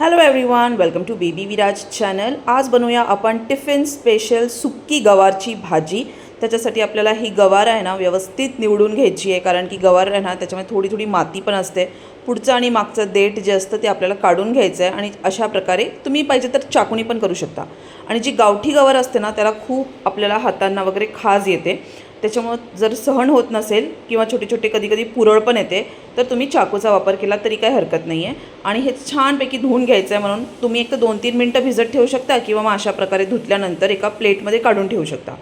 Hello everyone welcome to baby Viraj channel आज बनवूया आपण टिफिन स्पेशल सुक्की गवारची भाजी. त्याच्यासाठी आपल्याला ही गवार आहे ना व्यवस्थित निवडून घ्यायची आहे कारण की गवार आहे ना त्याच्यामध्ये थोडी थोडी माती पण असते. पुढचं आणि मागचं देठ जे असतं ते आपल्याला काढून घ्यायचं आहे आणि अशा प्रकारे तुम्ही पाहिजे तर चाकूनी पण करू शकता. आणि जी गावठी गवार असते ना त्याला खूप आपल्याला हातांना वगैरे खाज येते. त्याच्यामुळं जर सहन होत नसेल किंवा छोटे छोटे कधी कधी पुरळ पण येते तर तुम्ही चाकूचा वापर केला तरी काही हरकत नाही आहे आणि हे छानपैकी धुवून घ्यायचं आहे म्हणून तुम्ही एक तर दोन तीन मिनटं भिजत ठेवू शकता किंवा मग अशा प्रकारे धुतल्यानंतर एका प्लेटमध्ये काढून ठेवू शकता.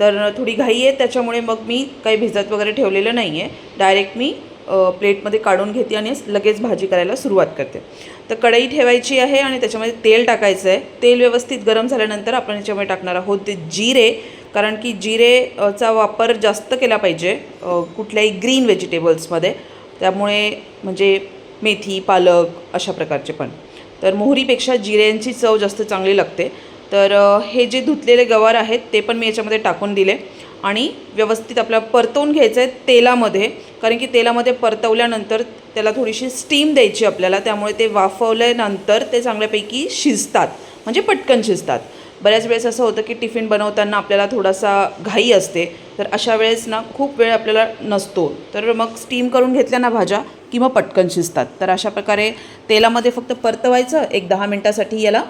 तर थोडी घाई आहे त्याच्यामुळे मग मी काही भिजत वगैरे ठेवलेलं नाही आहे डायरेक्ट मी प्लेटमध्ये काढून घेते आणि लगेच भाजी करायला सुरुवात करते. तर कढई ठेवायची आहे आणि त्याच्यामध्ये तेल टाकायचं आहे तेल व्यवस्थित गरम झाल्यानंतर आपण याच्यामध्ये टाकणार आहोत ते जिरे. कारण की जिरे चा वापर जास्त केला पाहिजे कुठल्याही ग्रीन व्हेजिटेबल्समध्ये त्यामुळे म्हणजे मेथी पालक अशा प्रकारचे पण. तर मोहरीपेक्षा जिऱ्यांची चव जास्त चांगली लागते. तर हे जे धुतलेले गवार आहेत ते पण मी याच्यामध्ये टाकून दिले. आणि व्यवस्थित आपल्याला परतवून घ्यायचं आहे तेलामध्ये कारण की तेलामध्ये परतवल्यानंतर त्याला थोडीशी स्टीम द्यायची आपल्याला. त्यामुळे ते वाफवल्यानंतर ते चांगल्यापैकी शिजतात. म्हणजे पटकन शिजतात. बऱ्याच वेळेस असं होतं की टिफिन बनवताना आपल्याला थोडासा घाई असते. तर अशा वेळेस ना खूप वेळ आपल्याला नसतो. तर मग स्टीम करून घेतल्या ना भाज्या की मग पटकन शिजतात. तर अशा प्रकारे तेलामध्ये फक्त परतवायचं एक दहा मिनटासाठी याला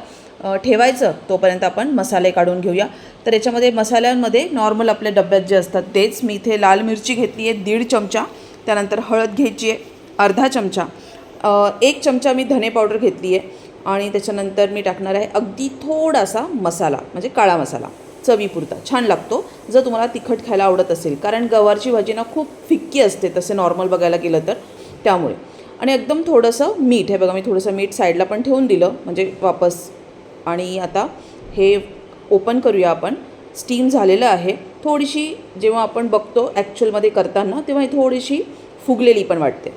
ठेवायचं. तोपर्यंत आपण मसाले काढून घेऊया. तर याच्यामध्ये मसाल्यांमध्ये नॉर्मल आपल्या डब्यात जे असतात तेच. मी इथे लाल मिरची घेतली आहे दीड चमचा. त्यानंतर हळद घ्यायची आहे अर्धा चमचा. एक चमचा मी धने पावडर घेतली आहे. आणि त्याच्यानंतर मी टाकणार आहे अगदी थोडासा मसाला म्हणजे काळा मसाला चवीपुरता. छान लागतो. जर तुम्हाला तिखट खायला आवडत असेल कारण गवारची भाजी ना खूप फिक्की असते तसे नॉर्मल बघायला गेलं तर. त्यामुळे. आणि एकदम थोडंसं मीठ हे बघा मी थोडंसं मीठ साईडला पण ठेवून दिलं म्हणजे वापस. आणि आता हे ओपन करूया आपण. स्टीम झालेलं आहे. थोडीशी जेव्हा आपण बघतो ॲक्च्युअलमध्ये करताना तेव्हा ही थोडीशी फुगलेली पण वाटते.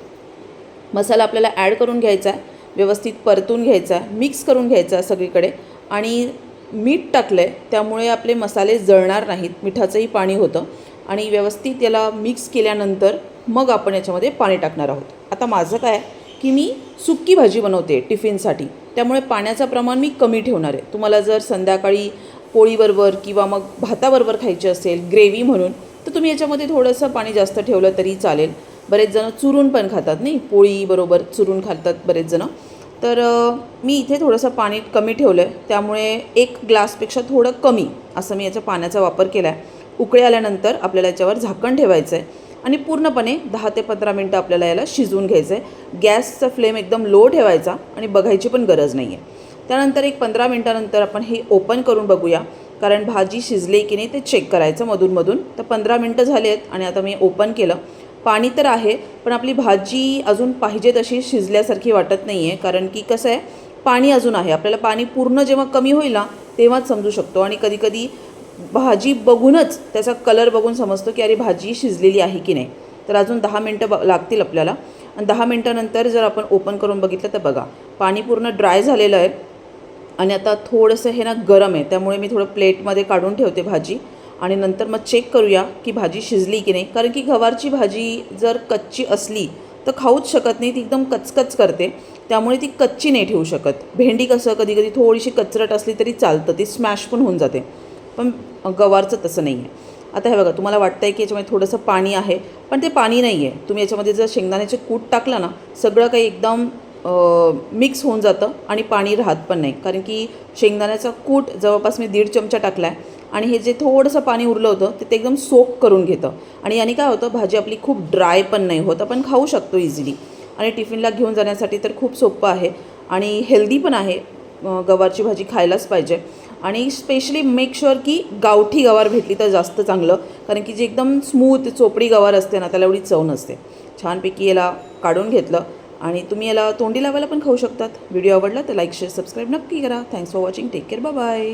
मसाला आपल्याला ॲड करून घ्यायचा आहे. व्यवस्थित परतून घ्यायचा मिक्स करून घ्यायचा सगळीकडे. आणि मीठ टाकलं आहे त्यामुळे आपले मसाले जळणार नाहीत. मिठाचंही पाणी होतं. आणि व्यवस्थित याला मिक्स केल्यानंतर मग आपण याच्यामध्ये पाणी टाकणार आहोत. आता माझं काय की मी सुक्की भाजी बनवते टिफिनसाठी. त्यामुळे पाण्याचं प्रमाण मी कमी ठेवणार आहे. तुम्हाला जर संध्याकाळी पोळीबरोबर किंवा मग भाताबरोबर खायची असेल ग्रेव्ही म्हणून तर तुम्ही याच्यामध्ये थोडंसं पाणी जास्त ठेवलं तरी चालेल. बरेच जणं चुरून पण खातात नाही? पोळीबरोबर चुरून खातात बरेच जणं. तर मी इथे थोडंसं पाणी कमी ठेवलं आहे त्यामुळे एक ग्लासपेक्षा थोडं कमी असं मी याच्या पाण्याचा वापर केला आहे उकळी आल्यानंतर आपल्याला याच्यावर झाकण ठेवायचं आहे आणि पूर्णपणे दहा ते पंधरा मिनटं आपल्याला याला शिजवून घ्यायचं आहे गॅसचा फ्लेम एकदम लो ठेवायचा आणि बघायची पण गरज नाही आहे त्यानंतर एक पंधरा मिनटानंतर आपण हे ओपन करून बघूया. कारण भाजी शिजली की नाही ते चेक करायचं मधूनमधून. तर पंधरा मिनटं झाली आहेत आणि आता मी ओपन केलं. पाणी तर आहे पण आपली भाजी अजून पाहिजे तशी शिजल्यासारखी वाटत नाही आहे कारण की कसं आहे पाणी अजून आहे. आपल्याला पाणी पूर्ण जेव्हा कमी होईल ना तेव्हाच समजू शकतो. आणि कधीकधी भाजी बघूनच त्याचा कलर बघून समजतो की अरे भाजी शिजलेली आहे की नाही. तर अजून दहा मिनटं ब लागतील आपल्याला. आणि दहा मिनटानंतर जर आपण ओपन करून बघितलं तर बघा पाणी पूर्ण ड्राय झालेलं आहे. आणि आता थोडंसं हे ना गरम आहे त्यामुळे मी थोडं प्लेटमध्ये काढून ठेवते भाजी. आणि नंतर मग चेक करूया की भाजी शिजली की नाही. कारण की गवारची भाजी जर कच्ची असली तर खाऊच शकत नाही ती एकदम कचकच करते. त्यामुळे ती कच्ची नाही ठेवू शकत. भेंडी कसं कधी कधी थोडीशी कचरट असली तरी चालतं ती स्मॅश पण होऊन जाते. पण गवारचं तसं नाही आहे आता हे बघा तुम्हाला वाटतं आहे की याच्यामध्ये थोडंसं पाणी आहे पण ते पाणी नाही आहे तुम्ही याच्यामध्ये जर शेंगदाण्याचे कूट टाकलं ना सगळं काही एकदम मिक्स होऊन जातं आणि पाणी राहत पण नाही. कारण की शेंगदाण्याचा कूट जवळपास मी दीड चमचा टाकला आहे आणि हे जे थोडंसं पाणी उरलं होतं ते ते एकदम सोक करून घेतं. आणि याने काय होतं भाजी आपली खूप ड्राय पण नाही होत आपण खाऊ शकतो इझिली आणि टिफिनला घेऊन जाण्यासाठी तर खूप सोपं आहे. आणि हेल्दी पण आहे गवारची भाजी खायलाच पाहिजे. आणि स्पेशली मेक शुअर की गावठी गवार भेटली तर जास्त चांगलं कारण की जी एकदम स्मूथ चोपडी गवार असते ना त्याला एवढी चव नसते. छानपैकी याला काढून घेतलं. आणि तुम्ही याला तोंडी लावायला पण खाऊ शकतात. व्हिडिओ आवडला तर लाईक शेअर सबस्क्राईब नक्की करा. Thanks for watching take care bye